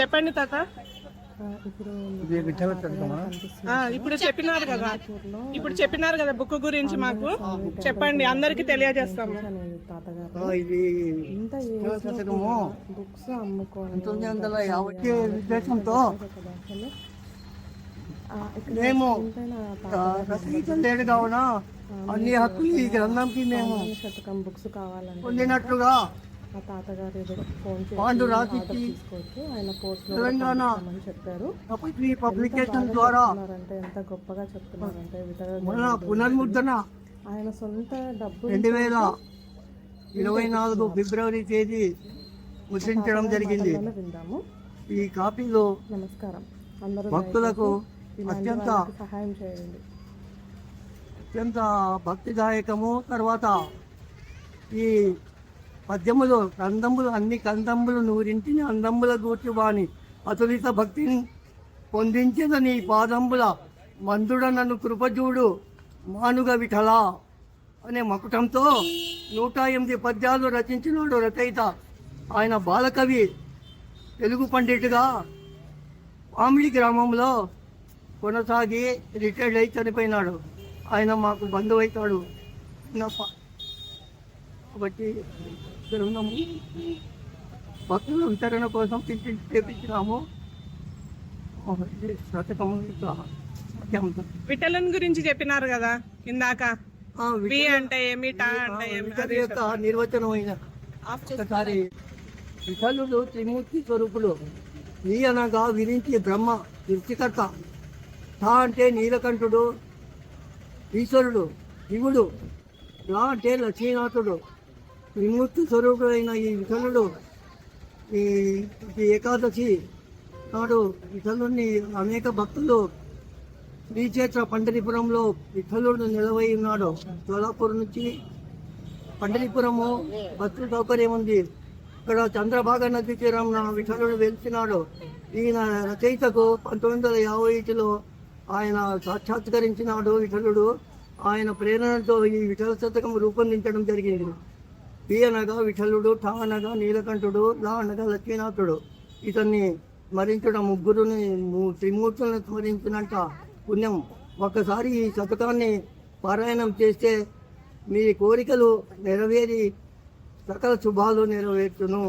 చెప్పండి తాత. ఇప్పుడు చెప్పినారు కదా. ఇప్పుడు చెప్పినారు కదా బుక్ గురించి మాకు. చెప్పండి అందరికి తెలియజేస్తాము. బుక్స్ మేము లేడు కావున అన్ని హక్కులు ఈ గ్రంథంకి మేము పొందినట్లుగా ఆ తాతగారు ఏదో ఫోన్ చేసి ఆర్డర్ తీసుకోవచ్చు. ఆయన పోస్ట్లో తెలంగాణ అని చెప్పారు. పబ్లికేషన్ ద్వారా చెప్తున్నారంటే ఎంత గొప్పగా చెప్తున్నారంటే పునర్ముద్రణ ఆయన సొంత డబ్బు రెండు వేల ఇరవై నాలుగు ఫిబ్రవరి తేదీ ముద్రించడం జరిగింది. ఈ కాపీలో నమస్కారం. అందరూ భక్తులకు అత్యంత సహాయం చేయండి. అత్యంత భక్తిదాయకము. తర్వాత ఈ పద్యములు కందములు అన్ని కందములు నూరింటిని అందముల గూర్చి వాని అతులిత భక్తిని పొందించిన నీ పాదంబుల మందుడ నన్ను కృపజూడు మానుగ విఠల అనే మకుటంతో నూట ఎనిమిది పద్యాలు రచించినాడు రచయిత. ఆయన బాలకవి తెలుగు పండితుగా పామిడి గ్రామంలో కొనసాగి రిటైర్డ్ అయి చనిపోయినాడు. ఆయన మాకు బంధువు అవుతాడు కాబట్టి కాబట్టి గ్రంథము భక్తుల వితరణ కోసం పిలిచి చేపించినాము. శతకము. విఠలన్ గురించి చెప్పినారు కదా ఇందాక. అంటే ఏమి టా అంటే ఏమి విఠల యొక్క నిర్వచనమైన ఒకసారి విఠలుడు త్రిమూర్తి స్వరూపులు ఈ అనగా విరించి బ్రహ్మ సృష్టికర్త తా అంటే నీలకంఠుడు ఈశ్వరుడు శివుడు రా అంటే లక్ష్మీనాథుడు విముక్తి స్వరూపుడైన ఈ విఠలుడు ఈ ఏకాదశి నాడు విఠలుడిని అనేక భక్తులు శ్రీక్షేత్ర పండరిపురంలో విఠలుడు నిలవై ఉన్నాడు. సోలాపూర్ నుంచి పండరిపురము బస్సు సౌకర్యం ఉంది. ఇక్కడ చంద్రభాగ నది తీరంన విఠలుడు వెలిసినాడు. ఈయన రచయితకు పంతొమ్మిది వందల యాభై ఐదులో ఆయన సాక్షాత్కరించినాడు విఠలుడు. ఆయన ప్రేరణతో ఈ విఠల శతకం రూపొందించడం జరిగింది. పి అనగా విఠలుడు ఠా అనగా నీలకంఠుడు లా అనగా లక్ష్మీనాథుడు. ఇతన్ని స్మరించడం ముగ్గురుని త్రిమూర్తులను స్మరించినంత పుణ్యం. ఒక్కసారి ఈ శతకాన్ని పారాయణం చేస్తే మీ కోరికలు నెరవేరి సకల శుభాలు నెరవేర్చును.